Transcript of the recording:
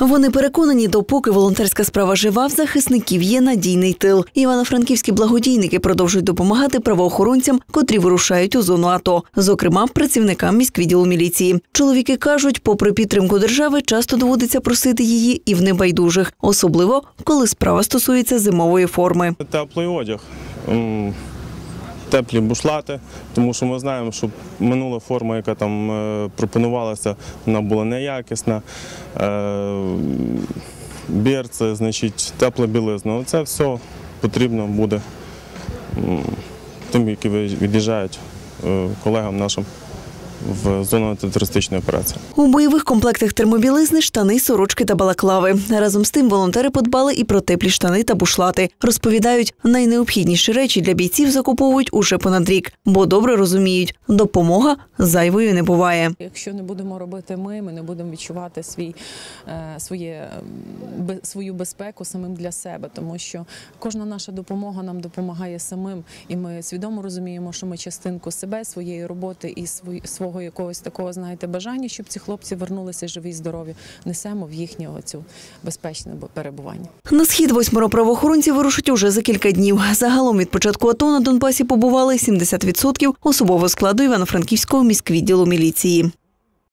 Вони переконані, допоки волонтерська справа жива, в захисників є надійний тил. Івано-франківські благодійники продовжують допомагати правоохоронцям, котрі вирушають у зону АТО, зокрема працівникам міськвідділу міліції. Чоловіки кажуть, попри підтримку держави, часто доводиться просити її і в небайдужих, особливо коли справа стосується зимової форми. Теплий одяг, теплі бушлати, тому що ми знаємо, що минула форма, яка там е, пропонувалася, вона була неякісна. Бір це значить, тепла білизна. Це все потрібно буде тим, які від'їжджають е, колегам нашим в зону антитерористичної операції. У бойових комплектах термобілизни штани, сорочки та балаклави. Разом з тим волонтери подбали і про теплі штани та бушлати. Розповідають, найнеобхідніші речі для бійців закуповують уже понад рік, бо добре розуміють, допомога зайвою не буває. Якщо не будемо робити ми, ми не будемо відчувати свій, е, своє, свою безпеку самим для себе, тому що кожна наша допомога нам допомагає самим, і ми свідомо розуміємо, що ми частинку себе, своєї роботи і свої- свого якогось такого, знаєте, бажання, щоб ці хлопці вернулися живі і здорові, несемо в їхнє оцю безпечне перебування. На схід восьмеро правоохоронців вирушать уже за кілька днів. Загалом від початку АТО на Донбасі побували 70% особового складу Івано-Франківського міськвідділу міліції.